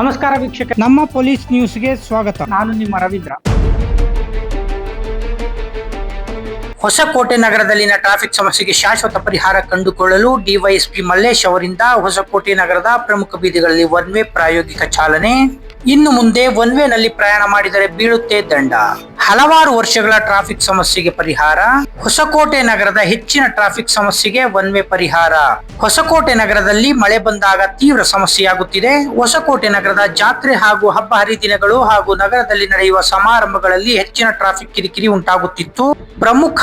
ನಮಸ್ಕಾರ ವೀಕ್ಷಕ ನಮ್ಮ ಪೊಲೀಸ್ ನ್ಯೂಸ್ಗೆ ಸ್ವಾಗತ. ನಾನು ನಿಮ್ಮ ರವೀಂದ್ರ. ಹೊಸಕೋಟೆ ನಗರದಲ್ಲಿನ ಟ್ರಾಫಿಕ್ ಸಮಸ್ಯೆಗೆ ಶಾಶ್ವತ ಪರಿಹಾರ ಕಂಡುಕೊಳ್ಳಲು ಡಿವೈಎಸ್ಪಿ ಮಲ್ಲೇಶ್ ಅವರಿಂದ ಹೊಸಕೋಟೆ ನಗರದ ಪ್ರಮುಖ ಬೀದಿಗಳಲ್ಲಿ ಒನ್ ವೇ ಪ್ರಾಯೋಗಿಕ ಚಾಲನೆ. ಇನ್ನು ಮುಂದೆ ಒನ್ ವೇನಲ್ಲಿ ಪ್ರಯಾಣ ಮಾಡಿದರೆ ಬೀಳುತ್ತೆ ದಂಡ. ಹಲವಾರು ವರ್ಷಗಳ ಟ್ರಾಫಿಕ್ ಸಮಸ್ಯೆಗೆ ಪರಿಹಾರ. ಹೊಸಕೋಟೆ ನಗರದ ಹೆಚ್ಚಿನ ಟ್ರಾಫಿಕ್ ಸಮಸ್ಯೆಗೆ ಒನ್ ವೇ ಪರಿಹಾರ. ಹೊಸಕೋಟೆ ನಗರದಲ್ಲಿ ಮಳೆ ಬಂದಾಗ ತೀವ್ರ ಸಮಸ್ಯೆಯಾಗುತ್ತಿದೆ. ಹೊಸಕೋಟೆ ನಗರದ ಜಾತ್ರೆ ಹಾಗೂ ಹಬ್ಬ ಹರಿದಿನಗಳು ಹಾಗೂ ನಗರದಲ್ಲಿ ನಡೆಯುವ ಸಮಾರಂಭಗಳಲ್ಲಿ ಹೆಚ್ಚಿನ ಟ್ರಾಫಿಕ್ ಕಿರಿಕಿರಿ ಉಂಟಾಗುತ್ತಿತ್ತು.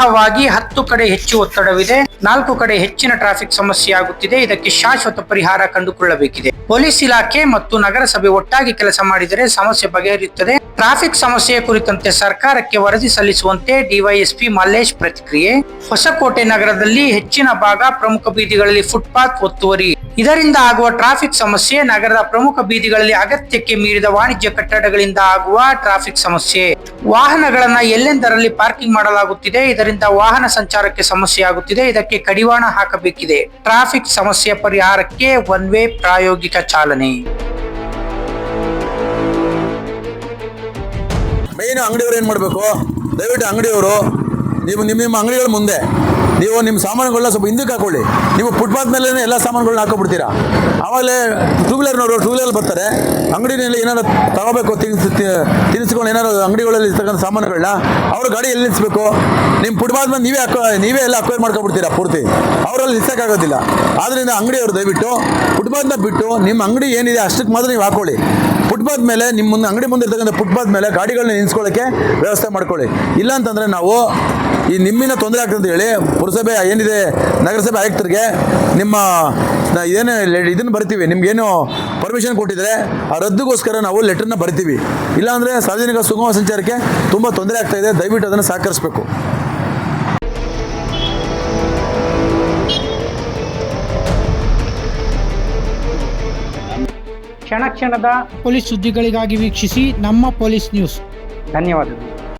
ಪ್ರಮುಖವಾಗಿ ಹತ್ತು ಕಡೆ ಹೆಚ್ಚು ಒತ್ತಡವಿದೆ, ನಾಲ್ಕು ಕಡೆ ಹೆಚ್ಚಿನ ಟ್ರಾಫಿಕ್ ಸಮಸ್ಯೆ ಆಗುತ್ತಿದೆ. ಇದಕ್ಕೆ ಶಾಶ್ವತ ಪರಿಹಾರ ಕಂಡುಕೊಳ್ಳಬೇಕಿದೆ. ಪೊಲೀಸ್ ಇಲಾಖೆ ಮತ್ತು ನಗರಸಭೆ ಒಟ್ಟಾಗಿ ಕೆಲಸ ಮಾಡಿದರೆ ಸಮಸ್ಯೆ ಬಗೆಹರಿಯುತ್ತದೆ. ಟ್ರಾಫಿಕ್ ಸಮಸ್ಯೆ ಕುರಿತಂತೆ ಸರ್ಕಾರಕ್ಕೆ ವರದಿ ಸಲ್ಲಿಸುವಂತೆ ಡಿವೈಎಸ್ಪಿ ಮಲ್ಲೇಶ್ ಪ್ರತಿಕ್ರಿಯೆ. ಹೊಸಕೋಟೆ ನಗರದಲ್ಲಿ ಹೆಚ್ಚಿನ ಭಾಗ ಪ್ರಮುಖ ಬೀದಿಗಳಲ್ಲಿ ಫುಟ್ಪಾತ್ ಒತ್ತುವರಿ. ಇದರಿಂದ ಆಗುವ ಟ್ರಾಫಿಕ್ ಸಮಸ್ಯೆ ನಗರದ ಪ್ರಮುಖ ಬೀದಿಗಳಲ್ಲಿ ಅಗತ್ಯಕ್ಕೆ ಮೀರಿದ ವಾಣಿಜ್ಯ ಕಟ್ಟಡಗಳಿಂದ ಆಗುವ ಟ್ರಾಫಿಕ್ ಸಮಸ್ಯೆ. ವಾಹನಗಳನ್ನ ಎಲ್ಲೆಂದರಲ್ಲಿ ಪಾರ್ಕಿಂಗ್ ಮಾಡಲಾಗುತ್ತಿದೆ, ಇದರಿಂದ ವಾಹನ ಸಂಚಾರಕ್ಕೆ ಸಮಸ್ಯೆ ಆಗುತ್ತಿದೆ, ಇದಕ್ಕೆ ಕಡಿವಾಣ ಹಾಕಬೇಕಿದೆ. ಟ್ರಾಫಿಕ್ ಸಮಸ್ಯೆ ಪರಿಹಾರಕ್ಕೆ ಒನ್ ವೇ ಪ್ರಾಯೋಗಿಕ ಚಾಲನೆ. ಮೇನ್ ಅಂಗಡಿಯವರು ಏನು ಮಾಡಬೇಕು? ದಯವಿಟ್ಟು ಅಂಗಡಿಯವರು ನೀವು ನಿಮ್ಮ ನಿಮ್ಮ ಅಂಗಡಿಗಳ ಮುಂದೆ. ನೀವು ನಿಮ್ಮ ಸಾಮಾನುಗಳನ್ನ ಸ್ವಲ್ಪ ಹಿಂದಕ್ಕೆ ಹಾಕೊಳ್ಳಿ. ನೀವು ಫುಟ್ಪಾತ್ ಮೇಲೆ ಎಲ್ಲ ಸಾಮಾನುಗಳನ್ನ ಹಾಕೊಬಿಡ್ತೀರಾ? ಆವಾಗಲೇ ಟೂ ವೀಲರ್ನವರು ಟೂ ವೀಲರ್ ಬರ್ತಾರೆ ಅಂಗಡಿನಲ್ಲಿ ಏನಾರು ತಗೋಬೇಕು ತಿನ್ಸ್ ತಿನಿಸ್ಕೊಂಡು ಏನಾರು ಅಂಗಡಿಗಳಲ್ಲಿ ಇರ್ತಕ್ಕಂಥ ಸಾಮಾನುಗಳನ್ನ ಅವ್ರ ಗಾಡಿ ಎಲ್ಲಿ ನಿಲ್ಲಿಸ್ಬೇಕು ನಿಮ್ಮ ಫುಟ್ಪಾತ್ ಮೇಲೆ ನೀವೇ ಹಾಕೋ, ನೀವೇ ಎಲ್ಲ ಅಕ್ವೈರ್ ಮಾಡ್ಕೊಬಿಡ್ತೀರಾ ಪೂರ್ತಿ? ಅವರಲ್ಲಿ ನಿಲ್ಸೋಕ್ಕಾಗೋದಿಲ್ಲ. ಆದ್ದರಿಂದ ಅಂಗಡಿಯವರು ದಯವಿಟ್ಟು ಫುಟ್ಪಾತ್ನ ಬಿಟ್ಟು ನಿಮ್ಮ ಅಂಗಡಿ ಏನಿದೆ ಅಷ್ಟಕ್ಕೆ ಮಾತ್ರ ನೀವು ಹಾಕೊಳ್ಳಿ. ಫುಟ್ಪಾತ್ ಮೇಲೆ ನಿಮ್ಮ ಅಂಗಡಿ ಮುಂದೆ ಇರ್ತಕ್ಕಂಥ ಫುಟ್ಪಾತ್ ಮೇಲೆ ಗಾಡಿಗಳನ್ನ ನಿಲ್ಸ್ಕೊಳ್ಳೋಕ್ಕೆ ವ್ಯವಸ್ಥೆ ಮಾಡ್ಕೊಳ್ಳಿ. ಇಲ್ಲಾಂತಂದರೆ ನಾವು ಈ ನಿಮ್ಮಿನ ತೊಂದರೆ ಆಗ್ತದೆ ಅಂತ ಹೇಳಿ ಪುರಸಭೆ ಏನಿದೆ ನಗರಸಭೆ ಆಯುಕ್ತರಿಗೆ ನಿಮ್ಮ ಏನು ಇದನ್ನು ಬರ್ತೀವಿ ನಿಮ್ಗೇನು ಪರ್ಮಿಷನ್ ಕೊಟ್ಟಿದ್ರೆ ಆ ರದ್ದುಗೋಸ್ಕರ ನಾವು ಲೆಟ್ರನ್ನ ಬರಿತೀವಿ. ಇಲ್ಲಾಂದರೆ ಸಾರ್ವಜನಿಕ ಸುಗಮ ಸಂಚಾರಕ್ಕೆ ತುಂಬ ತೊಂದರೆ ಆಗ್ತಾ ಇದೆ ದಯವಿಟ್ಟು ಅದನ್ನು ಸಹಕರಿಸಬೇಕು. ಕ್ಷಣ ಕ್ಷಣದ ಪೊಲೀಸ್ ಸುದ್ದಿಗಳಿಗಾಗಿ ವೀಕ್ಷಿಸಿ ನಮ್ಮ ಪೊಲೀಸ್ ನ್ಯೂಸ್. ಧನ್ಯವಾದಗಳು.